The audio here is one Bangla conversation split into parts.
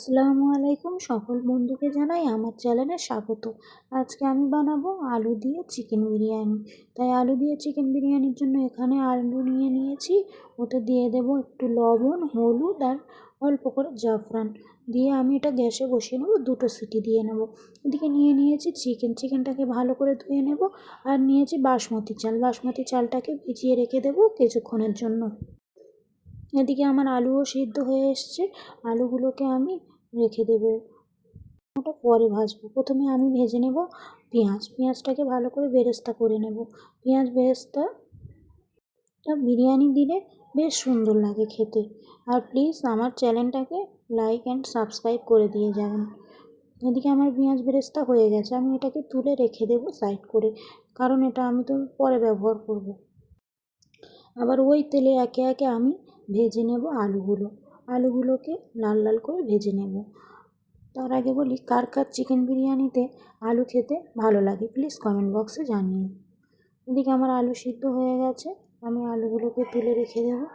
আসসালামু আলাইকুম সকল বন্ধুকে জানাই আমার চ্যানেলে স্বাগত। আজকে আমি বানাবো আলু দিয়ে চিকেন বিরিয়ানি। তাই আলু দিয়ে চিকেন বিরিয়ানির জন্য এখানে আলু নিয়ে নিয়েছি। ওতে দিয়ে দেব একটু লবণ, হলুদ আর অল্প করে জাফরান। দিয়ে আমি এটা গ্যাসে বসিয়ে নেব, দুটো সিটি দিয়ে নেব। এদিকে নিয়ে নিয়েছি চিকেন। চিকেনটাকে ভালো করে ধুয়ে নেব। আর নিয়েছি বাসমতি চাল। বাসমতি চালটাকে ভিজিয়ে রেখে দেবো কিছুক্ষণের জন্য। এদিকে আমার আলুও সিদ্ধ হয়ে এসছে। আলুগুলোকে আমি রেখে দেবো। ওটা পরে ভাজবো। প্রথমে আমি ভেজে নেব পেঁয়াজ। পেঁয়াজটাকে ভালো করে বেরেস্তা করে নেব। পেঁয়াজ বেরেস্তা বিরিয়ানি দিলে বেশ সুন্দর লাগে খেতে। আর প্লিজ আমার চ্যানেলটাকে লাইক অ্যান্ড সাবস্ক্রাইব করে দিয়ে যাবেন। এদিকে আমার পেঁয়াজ বেরেস্তা হয়ে গেছে। আমি এটাকে তুলে রেখে দেবো সাইড করে। কারণ এটা আমি তো পরে ব্যবহার করব। আবার ওই তেলে একে একে আমি ভেজে নেব আলুগুলো। আলুগুলোকে লাল লাল করে ভেজে নেব। তার আগে বলি, কার কার চিকেন বিরিয়ানিতে আলু খেতে ভালো লাগে প্লিজ কমেন্ট বক্সে জানিয়ে। এদিকে আমার আলু সিদ্ধ হয়ে গেছে, আমি আলুগুলোকে তুলে রেখে দেবো।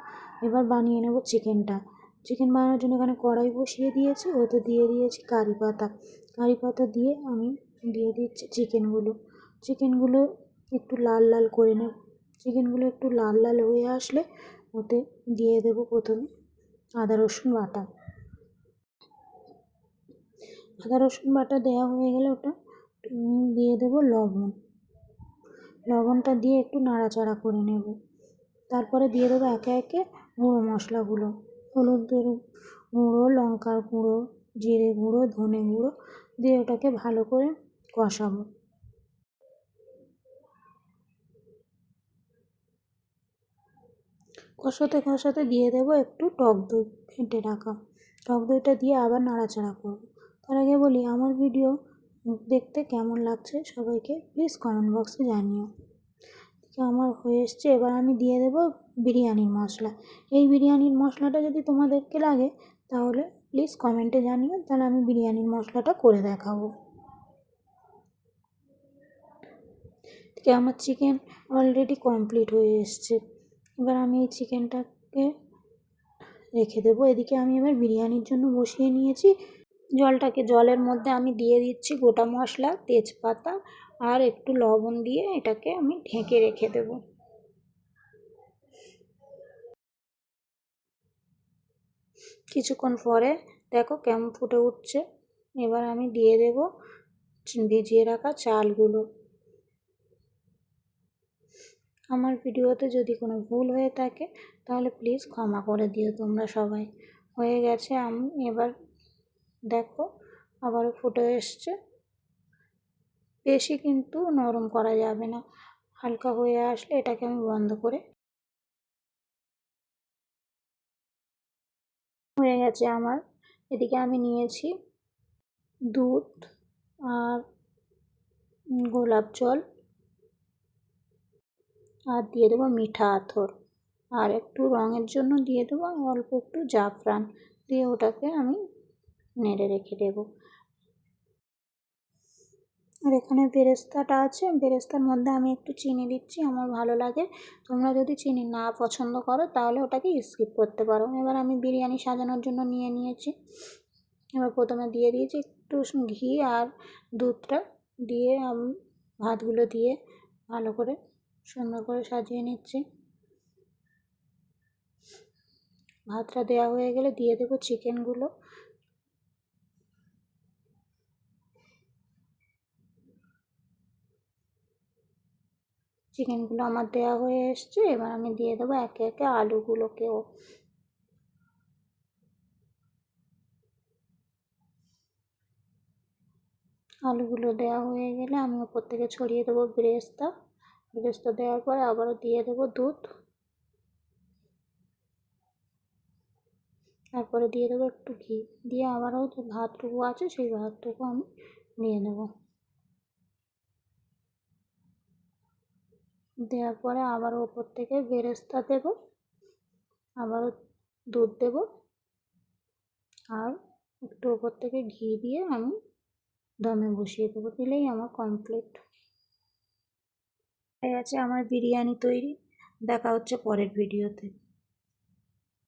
এবার বানিয়ে নেব চিকেনটা চিকেন বানানোর জন্য এখানে কড়াই বসিয়ে দিয়েছি, ওতে দিয়ে দিয়েছি কারি পাতা। কারি পাতা দিয়ে আমি দিয়ে দিচ্ছি চিকেনগুলো চিকেনগুলো একটু লাল লাল করে নেব। চিকেনগুলো একটু লাল লাল হয়ে আসলে ওতে দিয়ে দেবো প্রথমে আদা, রসুন বাটা। আদা, রসুন বাটা দেওয়া হয়ে গেলে ওটা দিয়ে দেবো লবণ। লবণটা দিয়ে একটু নাড়াচাড়া করে নেব। তারপরে দিয়ে দেবো একে একে গুঁড়ো মশলাগুলো। হলুদের গুঁড়ো, লঙ্কার গুঁড়ো, জিরে গুঁড়ো, ধনে গুঁড়ো দিয়ে ওটাকে ভালো করে কষাবো। কষাতে কষাতে দিয়ে দেবো? একটু টক দই ফেটে রাখা। টক দইটা দিয়ে আবার নাড়াচাড়া করব। তার আগে বলি, আমার ভিডিও দেখতে কেমন লাগছে সবাইকে প্লিজ কমেন্ট বক্সে জানিও। আমার হয়ে এসছে, এবার আমি দিয়ে দেবো বিরিয়ানির মশলা। এই বিরিয়ানির মশলাটা যদি তোমাদেরকে লাগে, তাহলে প্লিজ কমেন্টে জানিও, তাহলে আমি বিরিয়ানির মশলাটা করে দেখাবো। আমার চিকেন অলরেডি কমপ্লিট হয়ে এসছে। এবার আমি এই চিকেনটাকে রেখে দেবো। এদিকে আমি এবার বিরিয়ানির জন্য বসিয়ে নিয়েছি। জলটাকে জলের মধ্যে আমি দিয়ে দিচ্ছি গোটা মশলা, তেজপাতা আর একটু লবণ দিয়ে এটাকে আমি ঢেকে রেখে দেব। কিছুক্ষণ পরে দেখো কেমন ফুটে উঠছে। এবার আমি দিয়ে দেব ভিজিয়ে রাখা চালগুলো। আমার ভিডিওতে যদি কোনো ভুল হয়ে থাকে, তাহলে প্লিজ ক্ষমা করে দিও তোমরা সবাই। হয়ে গেছে, আমি, এবার দেখো, আবারও ফুটে এসছে। বেশি কিন্তু নরম করা যাবে না, হালকা হয়ে আসলে এটাকে আমি বন্ধ করে হয়ে গেছে আমার। এদিকে আমি নিয়েছি দুধ আর গোলাপ জল। আর দিয়ে দেবো মিঠা আতর আর একটু রঙের জন্য দিয়ে দেবো অল্প একটু জাফরান। দিয়ে ওটাকে আমি নেড়ে রেখে দেবো। আর এখানে বেরেস্তাটা আছে, বেরেস্তার মধ্যে আমি একটু চিনি দিচ্ছি, আমার ভালো লাগে। তোমরা যদি চিনি না পছন্দ করো, তাহলে ওটাকে স্কিপ করতে পারো। এবার আমি বিরিয়ানি সাজানোর জন্য নিয়ে নিয়েছি। এবার প্রথমে দিয়ে দিয়েছি একটু ঘি আর দুধটা। দিয়ে ভাতগুলো দিয়ে ভালো করে সুন্দর করে সাজিয়ে নিচ্ছি। ভাতটা দেওয়া হয়ে গেলে দিয়ে দেবো চিকেনগুলো চিকেনগুলো আমার দেওয়া হয়ে এসছে, এবার আমি দিয়ে দেবো একে একে আলুগুলোকেও। আলুগুলো দেওয়া হয়ে গেলে আমি ওপর থেকে ছড়িয়ে দেবো ব্রেস্তা। ব্রেস্তা দেওয়ার পরে আবারও দিয়ে দেবো দুধ। তারপরে দিয়ে দেবো একটু ঘি। দিয়ে আবারও যে ভাতটুকু আছে সেই ভাতটুকু আমি নিয়ে নেব। দেওয়ার পরে আবার ওপর থেকে বেরেস্তা দেবো, আবারও দুধ দেবো, আর একটু ওপর থেকে ঘি দিয়ে আমি দমে বসিয়ে দেবো, দিলেই আমার কমপ্লিট হয়ে গেছে আমার বিরিয়ানি তৈরি। দেখা হচ্ছে পরের ভিডিওতে